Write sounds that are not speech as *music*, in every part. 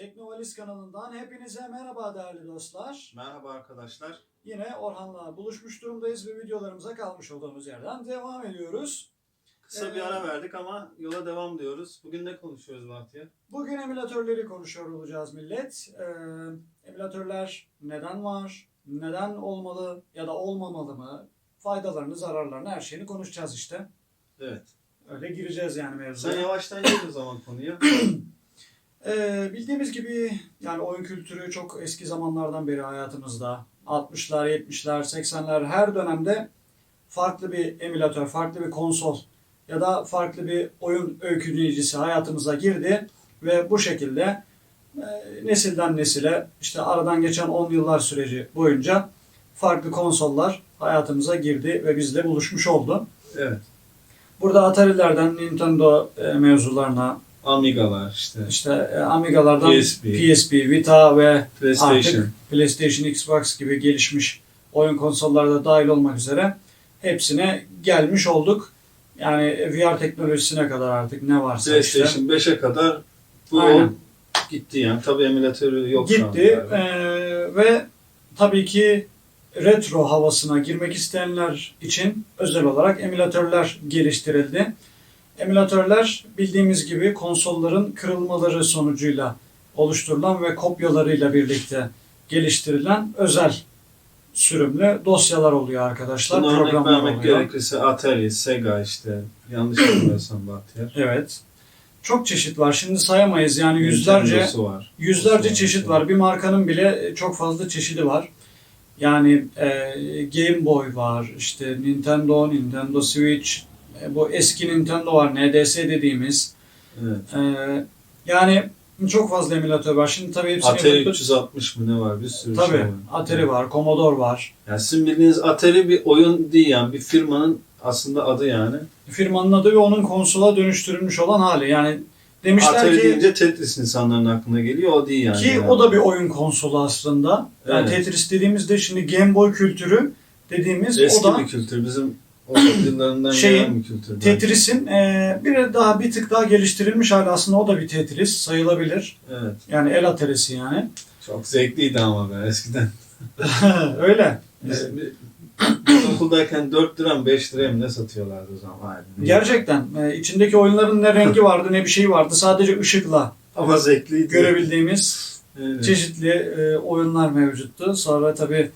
Teknovaliz kanalından hepinize merhaba değerli dostlar. Merhaba arkadaşlar. Yine Orhan'la buluşmuş durumdayız ve videolarımıza kalmış olduğumuz yerden devam ediyoruz. Kısa bir Ee, ara verdik ama yola devam diyoruz. Bugün ne konuşuyoruz Bahtiyar? Bugün emülatörleri konuşuyor olacağız millet. Ee, emülatörler neden var, neden olmalı ya da olmamalı mı? Faydalarını, zararlarını, her şeyini konuşacağız işte. Evet. Öyle gireceğiz yani mevzuya. Sen yavaştan gir o zaman konuya. *clears throat* Ee, bildiğimiz gibi yani oyun kültürü çok eski zamanlardan beri hayatımızda. 60'lar, 70'ler, 80'ler her dönemde farklı bir emülatör, farklı bir konsol ya da farklı bir oyun öyküleyicisi hayatımıza girdi ve bu şekilde e, nesilden nesile işte aradan geçen 10 yıllar süreci boyunca farklı konsollar hayatımıza girdi ve bizle buluşmuş oldu. Evet. Burada Atari'lerden Nintendo e, mevzularına, Amiga'lar işte. işte e, Amiga'lardan PSP. PSP, Vita ve PlayStation. artık PlayStation, Xbox gibi gelişmiş oyun konsolları da dahil olmak üzere hepsine gelmiş olduk. Yani VR teknolojisine kadar artık ne varsa işte PlayStation 5'e kadar bu Aynen. gitti yani. Tabii emülatörü yok gitti. Ee, ve tabii ki retro havasına girmek isteyenler için özel olarak emülatörler geliştirildi. Emülatörler bildiğimiz gibi konsolların kırılmaları sonucuyla oluşturulan ve kopyalarıyla birlikte geliştirilen özel sürümlü dosyalar oluyor arkadaşlar. Buna örnek vermek oluyor. gerekirse Atari, Sega işte. Yanlış bilmiyorsam Bahtiyar. Evet. Çok çeşit var. Şimdi sayamayız. Yani yüzlerce var. Yüzlerce Var, çeşit evet. var. Bir markanın bile çok fazla çeşidi var. Yani e, Game Boy var, işte Nintendo, Nintendo Switch, e, bu eski Nintendo var, NDS dediğimiz. Evet. E, yani çok fazla emülatör var. Şimdi tabii hepsini Atari yapıp- 360 mı ne var? Bir sürü şey Tabii. var. Atari var, Commodore var. Yani sizin bildiğiniz Atari bir oyun değil yani. Bir firmanın aslında adı yani. Firmanın adı ve onun konsola dönüştürülmüş olan hali. Yani demişler Atari ki deyince Tetris insanların aklına geliyor. O değil yani. Ki Yani. o da bir oyun konsolu aslında. Yani Evet. Tetris dediğimizde şimdi Game Boy kültürü dediğimiz Eski o da bir kültür. Bizim yıllarından Şeyin, gelen bir kültür. Tetris'in e, bir daha bir tık daha geliştirilmiş hali aslında o da bir Tetris sayılabilir. Evet. Yani el aterisi yani. Çok zevkliydi ama be eskiden. *laughs* Öyle. Biz, biz, biz okuldayken 4 lira mı 5 liraya mı ne satıyorlardı o zaman? Gerçekten e, içindeki oyunların ne rengi vardı ne bir şey vardı. Sadece ışıkla Ama zevkliydi. görebildiğimiz Evet. çeşitli e, oyunlar mevcuttu. Sonra tabi e,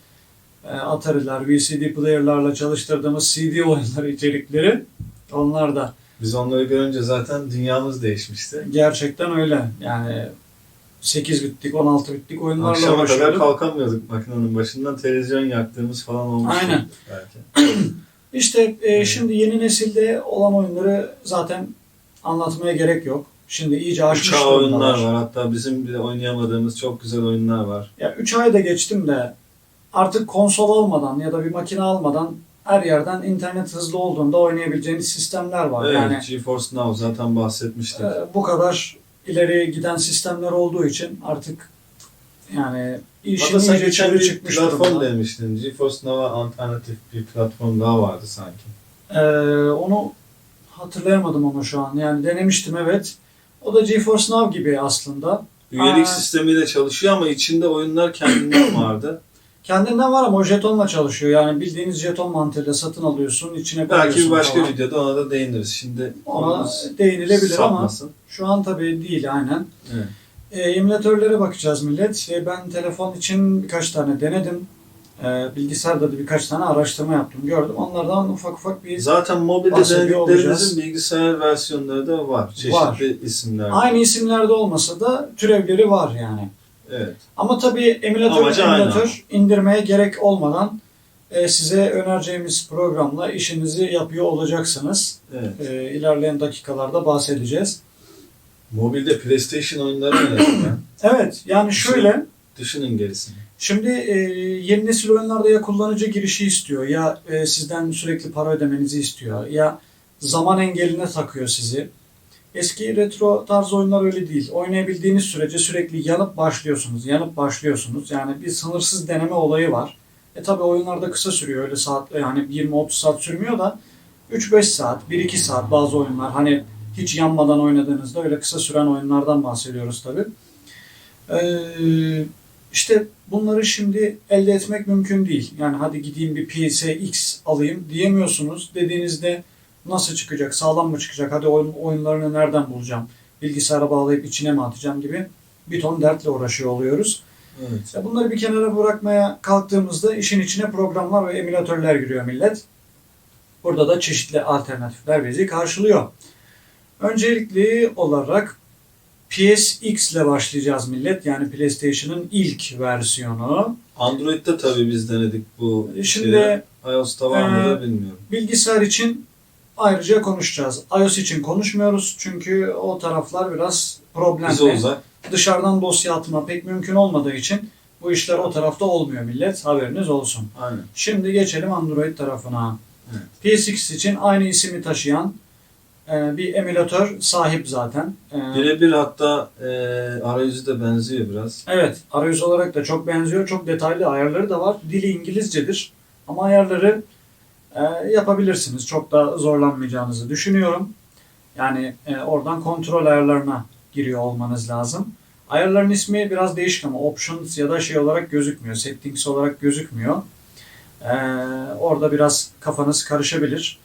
Atari'ler, VCD player'larla çalıştırdığımız CD oyunları içerikleri onlar da Biz onları görünce zaten dünyamız değişmişti. gerçekten öyle. Yani 8 bitlik, 16 bitlik oyunlarla Akşama kadar uğraşıyorduk. kalkamıyorduk makinenin başından televizyon yaktığımız falan olmuştu. Aynen. Belki. *clears throat* İşte e, şimdi yeni nesilde olan oyunları zaten anlatmaya gerek yok. Şimdi iyice aşmış Uçağı oyunlar var. Hatta bizim bile oynayamadığımız çok güzel oyunlar var. Ya 3 ay da geçtim de artık konsol olmadan ya da bir makine almadan her yerden internet hızlı olduğunda oynayabileceğiniz sistemler var. Evet, Yani GeForce Now zaten bahsetmiştik. e, bu kadar ileri giden sistemler olduğu için artık yani işin Hatta iyice çığırı bir çıkmış platform durumda. demiştin. GeForce Now'a alternatif bir platform daha vardı sanki. Ee, onu hatırlayamadım ama şu an. Yani denemiştim evet. O da GeForce Now gibi aslında. Üyelik Aa. sistemiyle çalışıyor ama içinde oyunlar kendinden vardı. Kendinden var ama o jetonla çalışıyor. Yani bildiğiniz jeton mantığıyla satın alıyorsun, içine koyuyorsun Belki bir başka falan. videoda ona da değiniriz. Şimdi Ona değinilebilir ama sapmasın. şu an tabii değil aynen. Evet. E, emülatörlere bakacağız millet. E, ben telefon için birkaç tane denedim. E, bilgisayarda da birkaç tane araştırma yaptım, gördüm. Onlardan ufak ufak bir... Zaten mobilde denediklerimizin bilgisayar versiyonları da var. Çeşitli Var. isimler. Aynı isimlerde olmasa da türevleri var yani. Evet. Ama tabii emülatör Amacı emülatör indirmeye gerek olmadan e, size önereceğimiz programla işinizi yapıyor olacaksınız. Evet. E, ilerleyen dakikalarda bahsedeceğiz. Mobilde PlayStation oyunları oynadın *clears throat* Evet yani şöyle Düşünün gerisini. şimdi e, yeni nesil oyunlarda ya kullanıcı girişi istiyor ya e, sizden sürekli para ödemenizi istiyor ya zaman engeline takıyor sizi. Eski retro tarz oyunlar öyle değil. Oynayabildiğiniz sürece sürekli yanıp başlıyorsunuz, yanıp başlıyorsunuz. Yani bir sınırsız deneme olayı var. E tabi oyunlarda kısa sürüyor öyle saat yani 20-30 saat sürmüyor da 3-5 saat, 1-2 saat bazı oyunlar hani hiç yanmadan oynadığınızda öyle kısa süren oyunlardan bahsediyoruz tabi. Ee, işte bunları şimdi elde etmek mümkün değil. Yani hadi gideyim bir PSX alayım diyemiyorsunuz. Dediğinizde nasıl çıkacak, sağlam mı çıkacak, hadi oyun, oyunlarını nereden bulacağım, bilgisayara bağlayıp içine mi atacağım gibi bir ton dertle uğraşıyor oluyoruz. Evet. Ya bunları bir kenara bırakmaya kalktığımızda işin içine programlar ve emülatörler giriyor millet. Burada da çeşitli alternatifler bizi karşılıyor. Öncelikli olarak PSX ile başlayacağız millet. Yani PlayStation'ın ilk versiyonu. Android'de tabii biz denedik bu Şimdi şeyi. iOS'ta var mı e, da bilmiyorum. bilgisayar için ayrıca konuşacağız. iOS için konuşmuyoruz çünkü o taraflar biraz problemli. Dışarıdan dosya atma pek mümkün olmadığı için bu işler o tarafta olmuyor millet. Haberiniz olsun. Aynen. Şimdi geçelim Android tarafına. Evet. PSX için aynı ismi taşıyan e, bir emülatör sahip zaten. E, Birebir hatta e, arayüzü de benziyor biraz. evet, arayüz olarak da çok benziyor. Çok detaylı ayarları da var. Dili İngilizcedir. Ama ayarları e, yapabilirsiniz. Çok da zorlanmayacağınızı düşünüyorum. Yani e, oradan kontrol ayarlarına giriyor olmanız lazım. Ayarların ismi biraz değişik ama options ya da şey olarak gözükmüyor. Settings olarak gözükmüyor. Ee, orada biraz kafanız karışabilir.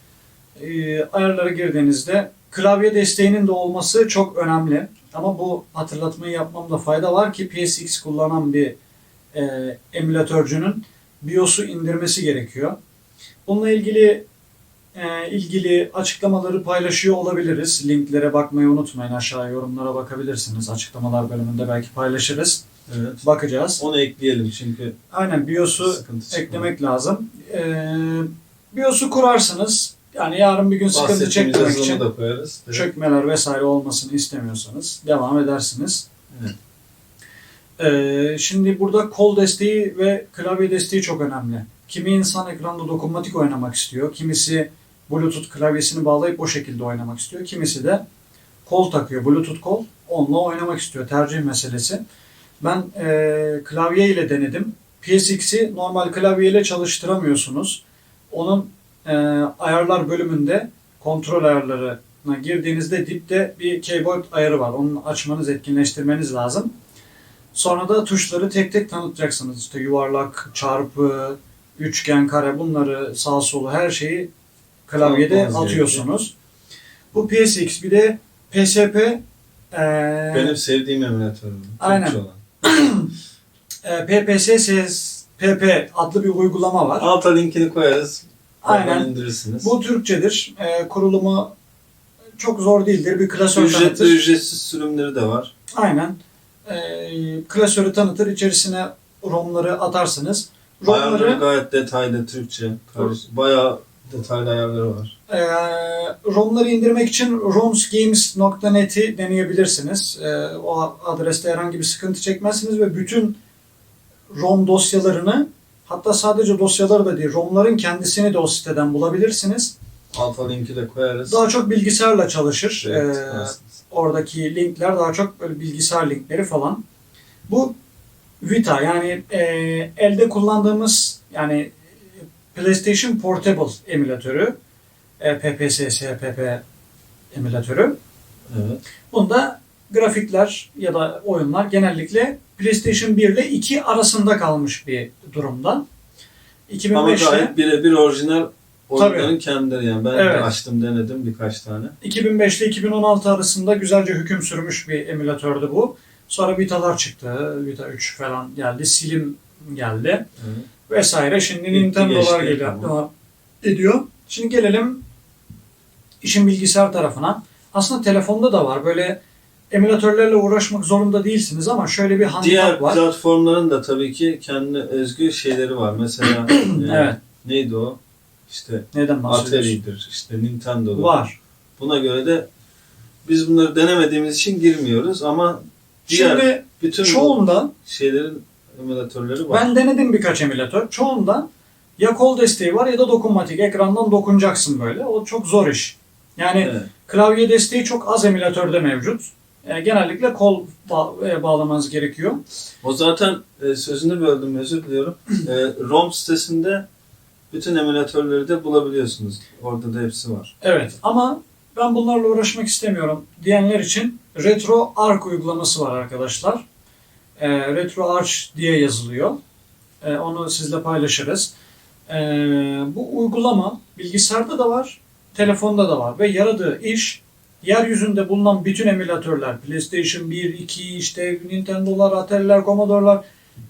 Ee, ayarlara girdiğinizde klavye desteğinin de olması çok önemli. Ama bu hatırlatmayı yapmamda fayda var ki PSX kullanan bir e, emülatörcünün BIOS'u indirmesi gerekiyor. Bununla ilgili e, ilgili açıklamaları paylaşıyor olabiliriz. Linklere bakmayı unutmayın. Aşağı yorumlara bakabilirsiniz. Açıklamalar bölümünde belki paylaşırız. Evet. Bakacağız. Onu ekleyelim çünkü Aynen BIOS'u eklemek lazım. Ee, BIOS'u kurarsınız. Yani yarın bir gün sıkıntı yazılımı için da koyarız. Evet. çökmeler vesaire olmasını istemiyorsanız devam edersiniz. Evet. Ee, şimdi burada kol desteği ve klavye desteği çok önemli. Kimi insan ekranda dokunmatik oynamak istiyor. Kimisi Bluetooth klavyesini bağlayıp o şekilde oynamak istiyor. Kimisi de kol takıyor. Bluetooth kol. Onunla oynamak istiyor. Tercih meselesi. Ben e, klavye ile denedim. PSX'i normal klavyeyle çalıştıramıyorsunuz. Onun e, ayarlar bölümünde kontrol ayarlarına girdiğinizde dipte bir keyboard ayarı var. Onu açmanız, etkinleştirmeniz lazım. Sonra da tuşları tek tek tanıtacaksınız. İşte yuvarlak, çarpı, üçgen, kare bunları sağ solu her şeyi klavyede Tanıtmanız atıyorsunuz. Bu PSX bir de PSP e, Benim sevdiğim emülatör. Aynen. *clears throat* E, PPS PP adlı bir uygulama var. Alta linkini koyarız. Aynen. İndirirsiniz. Bu Türkçedir. E, kurulumu çok zor değildir. Bir klasör Ücretli tanıtır. ücretsiz sürümleri de var. Aynen. E, klasörü tanıtır. İçerisine ROM'ları atarsınız. Ayarları ROM'ları gayet detaylı Türkçe. Karış, bayağı detaylı ayarları var. e, ROM'ları indirmek için romsgames.net'i deneyebilirsiniz. E, o adreste herhangi bir sıkıntı çekmezsiniz ve bütün ROM dosyalarını hatta sadece dosyaları da değil ROM'ların kendisini de o siteden bulabilirsiniz. Alta linki de koyarız. Daha çok bilgisayarla çalışır. Evet, aslında. oradaki linkler daha çok böyle bilgisayar linkleri falan. Bu Vita yani e, elde kullandığımız yani PlayStation Portable emülatörü e, PPS-SPP emülatörü. Evet. Bunda grafikler ya da oyunlar genellikle PlayStation 1 ile 2 arasında kalmış bir durumda. Ama 2005 ile gayet birebir orijinal oyunların kendileri yani. Ben de Evet. açtım denedim birkaç tane. 2005 ile 2016 arasında güzelce hüküm sürmüş bir emülatördü bu. Sonra Vita'lar çıktı. Vita 3 falan geldi. Slim geldi. Evet. Vesaire. Şimdi Nintendo'lar geliyor. ediyor. Şimdi gelelim işin bilgisayar tarafına. Aslında telefonda da var. Böyle emülatörlerle uğraşmak zorunda değilsiniz ama şöyle bir handikap Diğer var. platformların da tabii ki kendine özgü şeyleri var. Mesela *clears throat* e, Evet. neydi o? İşte Neden? Atari'dir, işte Nintendo'dur. Var. Buna göre de biz bunları denemediğimiz için girmiyoruz ama diğer Şimdi bütün bu çoğunda şeylerin emülatörleri var. Ben denedim birkaç emülatör. Çoğunda ya kol desteği var ya da dokunmatik. Ekrandan dokunacaksın böyle. O çok zor iş. Yani Evet. klavye desteği çok az emülatörde mevcut. E, genellikle kol ba- e, bağlamanız gerekiyor. O zaten e, sözünü böldüm özür diliyorum. E, ROM sitesinde bütün emülatörleri de bulabiliyorsunuz. Orada da hepsi var. Evet ama ben bunlarla uğraşmak istemiyorum diyenler için Retro Arc uygulaması var arkadaşlar. E, RetroArch diye yazılıyor. E, onu sizle paylaşırız. E, bu uygulama bilgisayarda da var, telefonda da var ve yaradığı iş yeryüzünde bulunan bütün emülatörler, PlayStation 1, 2, işte Nintendo'lar, Atari'ler, Commodore'lar,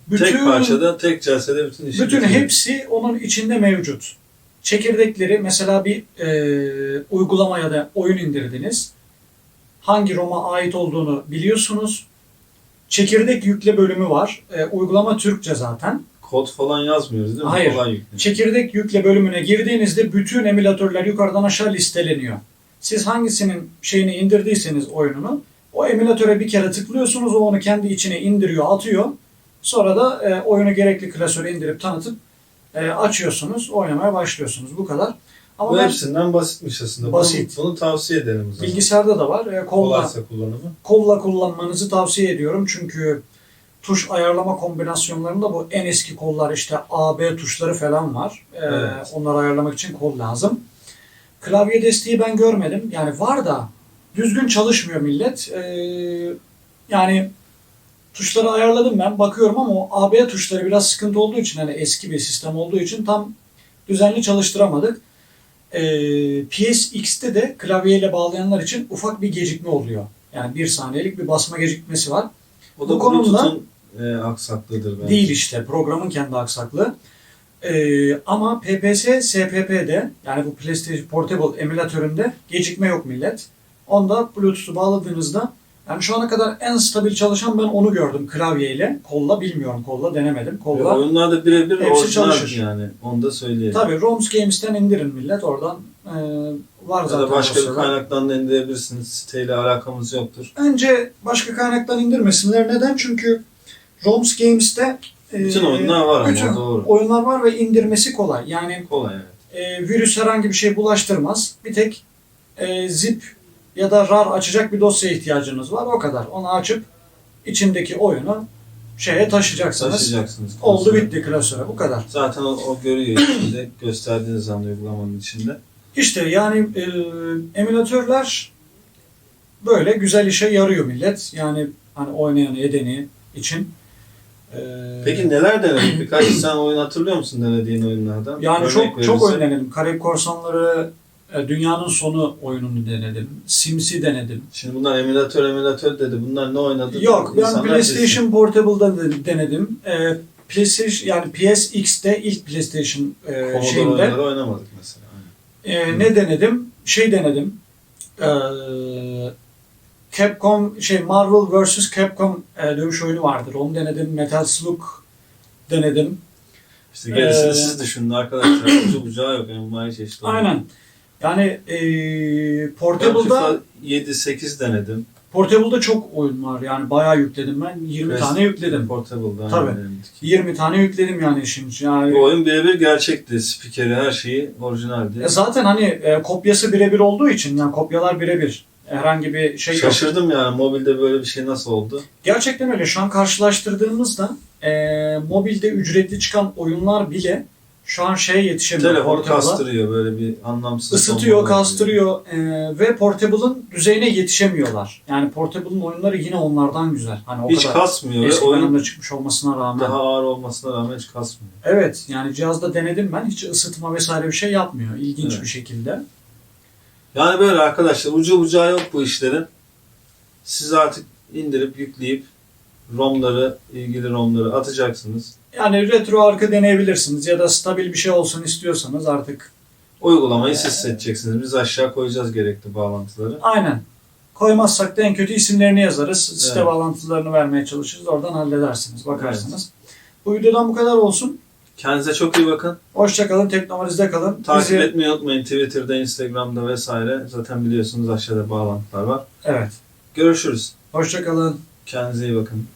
bütün Tek parçada, tek celsede bütün işi bütün bitiriyor. hepsi onun içinde mevcut. Çekirdekleri mesela bir e, uygulama ya da oyun indirdiniz. Hangi ROM'a ait olduğunu biliyorsunuz. Çekirdek yükle bölümü var. E, uygulama Türkçe zaten. Kod falan yazmıyoruz değil mi? Hayır. Kolay yükleniyor. Çekirdek yükle bölümüne girdiğinizde bütün emülatörler yukarıdan aşağı listeleniyor. Siz hangisinin şeyini indirdiyseniz oyununu o emülatöre bir kere tıklıyorsunuz. O onu kendi içine indiriyor, atıyor. Sonra da e, oyunu gerekli klasöre indirip tanıtıp e, açıyorsunuz, oynamaya başlıyorsunuz. Bu kadar. Ama Bu ben hepsinden basitmiş aslında. Basit. Bunu, bunu tavsiye ederim o zaman. bilgisayarda da var. E, kolla, Kolaysa kullanımı. kolla kullanmanızı tavsiye ediyorum. Çünkü tuş ayarlama kombinasyonlarında bu en eski kollar işte A, B tuşları falan var. Ee, Evet. Onları ayarlamak için kol lazım. Klavye desteği ben görmedim. Yani var da düzgün çalışmıyor millet. Ee, yani tuşları ayarladım ben. Bakıyorum ama o A, B tuşları biraz sıkıntı olduğu için hani eski bir sistem olduğu için tam düzenli çalıştıramadık. Ee, PSX'te de klavyeyle bağlayanlar için ufak bir gecikme oluyor. Yani bir saniyelik bir basma gecikmesi var. O da Bu konuda- e, aksaklığıdır bence. Değil işte programın kendi aksaklığı. Ee, ama PPS, SPP'de yani bu PlayStation Portable emülatöründe gecikme yok millet. Onda Bluetooth'u bağladığınızda yani şu ana kadar en stabil çalışan ben onu gördüm klavyeyle. Kolla bilmiyorum kolla denemedim. Kolla. oyunlarda birebir Hepsi çalışır. yani. Onu da söyleyelim. Tabii ROMs Games'ten indirin millet oradan e, var Ya zaten. da başka bir kaynaktan da indirebilirsiniz. Siteyle alakamız yoktur. Bence başka kaynaktan indirmesinler. Neden? Çünkü ROMs Games'te e, Bütün oyunlar var ama bütün doğru. oyunlar var ve indirmesi kolay. Yani Kolay evet. e, virüs herhangi bir şey bulaştırmaz. Bir tek e, zip ya da RAR açacak bir dosya ihtiyacınız var. O kadar. Onu açıp içindeki oyunu şeye taşıyacaksınız. Taşıyacaksınız. Oldu bitti klasöre. Bu kadar. Zaten o, o görüyor içinde *clears throat* gösterdiğiniz anda uygulamanın içinde. İşte yani e, emülatörler böyle güzel işe yarıyor millet. Yani hani oynayan edeni için. E, Peki neler denedin? Birkaç sen oyun hatırlıyor musun denediğin oyunlardan? Yani Örnek çok çok verirsen. oyun denedim. Karayip Korsanları, Dünyanın Sonu oyununu denedim. Sims'i denedim. Şimdi bunlar emülatör emülatör dedi. Bunlar ne oynadı? Yok ben PlayStation bilsin. Portable'da de- denedim. E, PlayStation yani PSX'te ilk PlayStation e, Commodore şeyinde oynamadık mesela. e, ne denedim? Şey denedim. E, Capcom şey Marvel vs Capcom e, dövüş oyunu vardır. Onu denedim. Metal Slug denedim. İşte gerisini Ee, siz düşünün arkadaşlar. Ucu bucağı yok. Envai çeşitli. oyun. Yani e, Portable'da FIFA 7-8 denedim. Portable'da çok oyun var. Yani bayağı yükledim ben. 20 Pres- tane yükledim. Portable'da. Tabii. denedik. 20 tane yükledim yani için. Yani Bu oyun birebir gerçekti. Spikeri her şeyi orijinaldi. E zaten hani e, kopyası birebir olduğu için yani kopyalar birebir. Herhangi bir şey yok. Şaşırdım yani mobilde böyle bir şey nasıl oldu? Gerçekten öyle. Şu an karşılaştırdığımızda e, mobilde ücretli çıkan oyunlar bile şu an şeye yetişemiyor. Portable'a. kastırıyor böyle bir anlamsız. Isıtıyor, kastırıyor e, ve Portable'ın düzeyine yetişemiyorlar. Yani Portable'ın oyunları yine onlardan güzel. Hani o Hiç kadar kasmıyor eski oyun çıkmış olmasına rağmen. daha ağır olmasına rağmen hiç kasmıyor. Evet yani cihazda denedim ben. Hiç ısıtma vesaire bir şey yapmıyor. İlginç Evet. bir şekilde. Yani böyle arkadaşlar ucu bucağı yok bu işlerin. Siz artık indirip yükleyip ROM'ları, ilgili ROM'ları atacaksınız. Yani retro arka deneyebilirsiniz ya da stabil bir şey olsun istiyorsanız artık Uygulamayı Ee, siz seçeceksiniz. Biz aşağı koyacağız gerekli bağlantıları. aynen. Koymazsak da en kötü isimlerini yazarız. Site Evet. bağlantılarını vermeye çalışırız. Oradan halledersiniz. Bakarsınız. Bu videodan bu kadar olsun. Kendinize çok iyi bakın. Hoşçakalın. Teknomalizde kalın. Takip Bizi- etmeyi unutmayın. Twitter'da, Instagram'da vesaire. Zaten biliyorsunuz aşağıda bağlantılar var. Evet. Görüşürüz. Hoşçakalın. Kendinize iyi bakın.